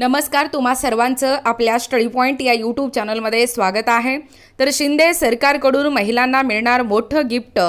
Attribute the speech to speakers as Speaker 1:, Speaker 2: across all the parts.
Speaker 1: नमस्कार तुम्हा सर्वांचं आपल्या स्टडी पॉईंट या यूट्यूब चॅनलमध्ये स्वागत आहे. तर शिंदे सरकारकडून महिलांना मिळणार मोठं गिफ्ट.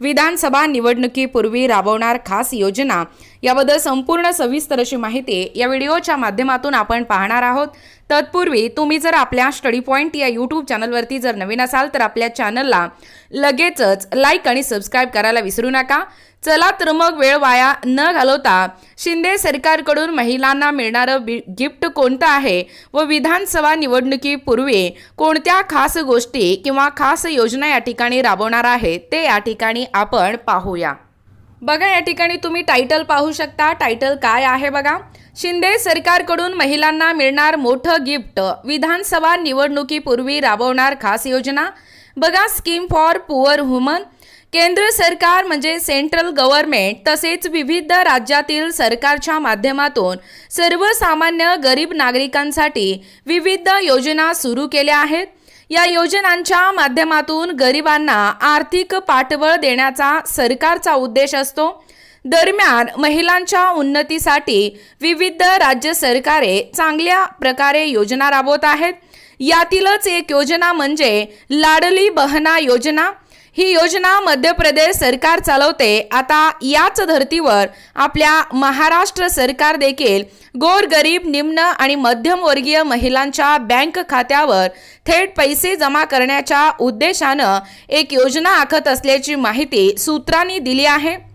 Speaker 1: विधानसभा निवडणुकीपूर्वी राबवणार खास योजना. याबद्दल संपूर्ण सविस्तर अशी माहिती या व्हिडिओच्या माध्यमातून आपण पाहणार आहोत. तत्पूर्वी तुम्ही जर आपल्या स्टडी पॉईंट या यूट्यूब चॅनलवरती जर नवीन असाल तर आपल्या चॅनलला लगेचच लाईक आणि सबस्क्राईब करायला विसरू नका. चला तर मग वेळ वाया न घालवता शिंदे सरकारकडून महिलांना मिळणारं बि- गिफ्ट कोणतं आहे व विधानसभा निवडणुकीपूर्वी कोणत्या खास गोष्टी किंवा खास योजना या ठिकाणी राबवणार आहे ते या ठिकाणी आपण पाहूया. बघा या ठिकाणी तुम्ही टायटल पाहू शकता. टायटल काय आहे बघा? शिंदे सरकारकडून महिलांना मिळणार मोठं गिफ्ट. विधानसभा निवडणुकीपूर्वी राबवणार खास योजना. बघा स्कीम फॉर पुअर वुमन. केंद्र सरकार म्हणजे सेंट्रल गव्हर्नमेंट तसेच विविध राज्यातील सरकारच्या माध्यमातून सर्वसामान्य गरीब नागरिकांसाठी विविध योजना सुरू केल्या आहेत. या योजनांच्या माध्यमातून गरिबांना आर्थिक पाठबळ देण्याचा सरकारचा उद्देश असतो. दरम्यान महिलांच्या उन्नतीसाठी विविध राज्य सरकारे चांगल्या प्रकारे योजना राबवत आहेत. यातीलच एक योजना म्हणजे लाडली बहना योजना. ही योजना मध्य प्रदेश सरकार चालवते. आता याच धर्तीवर आपल्या महाराष्ट्र सरकार देखील गोरगरीब निम्न आणि मध्यमवर्गीय महिलांच्या बँक खात्यावर थेट पैसे जमा करण्याच्या उद्देशानं एक योजना आखत असल्याची माहिती सूत्रांनी दिली आहे.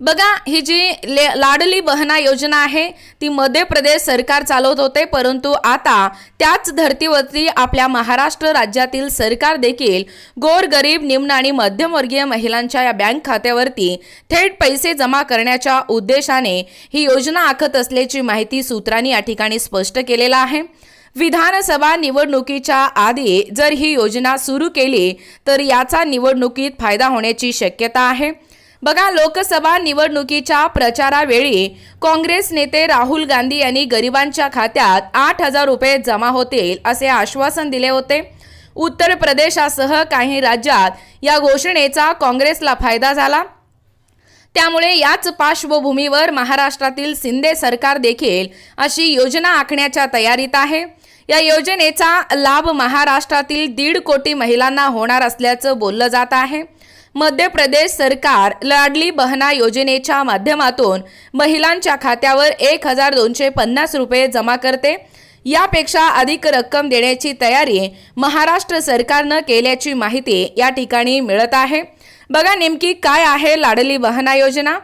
Speaker 1: बघा ही जी ले लाडली बहना योजना आहे ती मध्य प्रदेश सरकार चालवत होते परंतु आता त्याच धर्तीवरती आपल्या महाराष्ट्र राज्यातील सरकार देखील गोरगरीब निम्न आणि मध्यमवर्गीय महिलांच्या या बँक खात्यावरती थेट पैसे जमा करण्याच्या उद्देशाने ही योजना आखत असल्याची माहिती सूत्रांनी या ठिकाणी स्पष्ट केलेला आहे. विधानसभा निवडणुकीच्या आधी जर ही योजना सुरू केली तर याचा निवडणुकीत फायदा होण्याची शक्यता आहे. बघा लोकसभा निवडणुकीच्या प्रचारावेळी काँग्रेस नेते राहुल गांधी यांनी गरिबांच्या खात्यात आठ हजार रुपये जमा होतील असे आश्वासन दिले होते. उत्तर प्रदेशासह काही राज्यात या घोषणेचा काँग्रेसला फायदा झाला. त्यामुळे याच पार्श्वभूमीवर महाराष्ट्रातील शिंदे सरकार देखील अशी योजना आखण्याच्या तयारीत आहे. या योजनेचा लाभ महाराष्ट्रातील दीड कोटी महिलांना होणार असल्याचं बोललं जात आहे. मध्य प्रदेश सरकार लाडली बहना योजनेच्या माध्यमातून महिलांच्या खात्यावर एक हजार दोनशे पन्नास रुपये जमा करते. यापेक्षा अधिक रक्कम देण्याची तयारी महाराष्ट्र सरकारनं केल्याची माहिती या ठिकाणी मिळत आहे. बघा नेमकी काय आहे लाडली बहना योजना?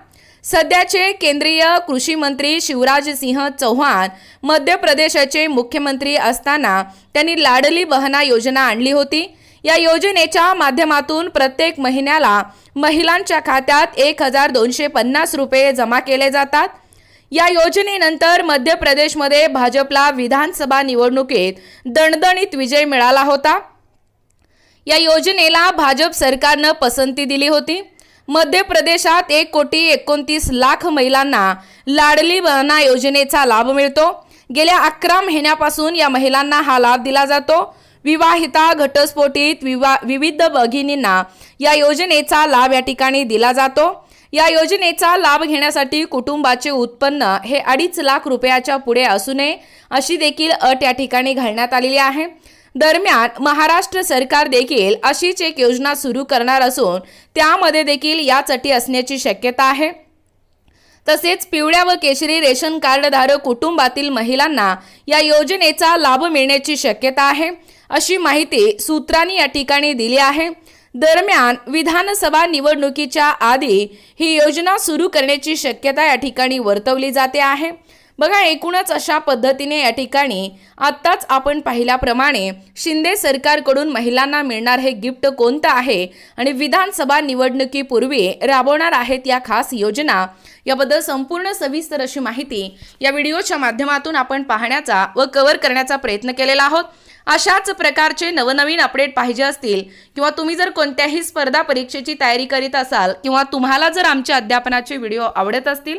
Speaker 1: सध्याचे केंद्रीय कृषी मंत्री शिवराज सिंह चौहान मध्य प्रदेशाचे मुख्यमंत्री असताना त्यांनी लाडली बहना योजना आणली होती. या योजनेच्या माध्यमातून प्रत्येक महिन्याला महिलांच्या खात्यात एक हजार दोनशे पन्नास रुपये जमा केले जातात. या योजनेनंतर मध्य प्रदेशमध्ये भाजपला विधानसभा निवडणुकीत दणदणीत विजय मिळाला होता. या योजनेला भाजप सरकारनं पसंती दिली होती. मध्य प्रदेशात एक कोटी एकोणतीस लाख महिलांना लाडली बहना योजनेचा लाभ मिळतो. गेल्या अकरा महिन्यापासून या महिलांना हा लाभ दिला जातो. विवाहिता घटस्फोटीत विवा विविध भगिनींना या योजनेचा लाभ या ठिकाणी दिला जातो. या योजनेचा लाभ घेण्यासाठी कुटुंबाचे उत्पन्न हे अडीच लाख रुपयाच्या पुढे असू नये अशी देखील अट या ठिकाणी घालण्यात आलेली आहे. दरम्यान महाराष्ट्र सरकार देखील अशीच एक योजना सुरू करणार असून त्यामध्ये देखील याच अटी असण्याची शक्यता आहे. तसेच पिवळ्या व केशरी रेशन कार्डधारक कुटुंबातील महिलांना या योजनेचा लाभ मिळण्याची शक्यता आहे. अशी माहिती सूत्रांनी या ठिकाणी दिली आहे. दरम्यान विधानसभा निवडणुकीच्या आधी ही योजना सुरू करण्याची शक्यता या ठिकाणी वर्तवली जाते आहे. बघा एकूणच अशा पद्धतीने या ठिकाणी आत्ताच आपण पाहिल्याप्रमाणे शिंदे सरकारकडून महिलांना मिळणार हे गिफ्ट कोणतं आहे आणि विधानसभा निवडणुकीपूर्वी राबवणार आहेत या खास योजना याबद्दल संपूर्ण सविस्तर अशी माहिती या व्हिडिओच्या माध्यमातून आपण पाहण्याचा व कव्हर करण्याचा प्रयत्न केलेला आहोत. अशाच प्रकारचे नवनवीन अपडेट पाहिजे असतील किंवा तुम्ही जर कोणत्याही स्पर्धा परीक्षेची तयारी करीत असाल किंवा तुम्हाला जर आमच्या अध्यापनाचे व्हिडिओ आवडत असतील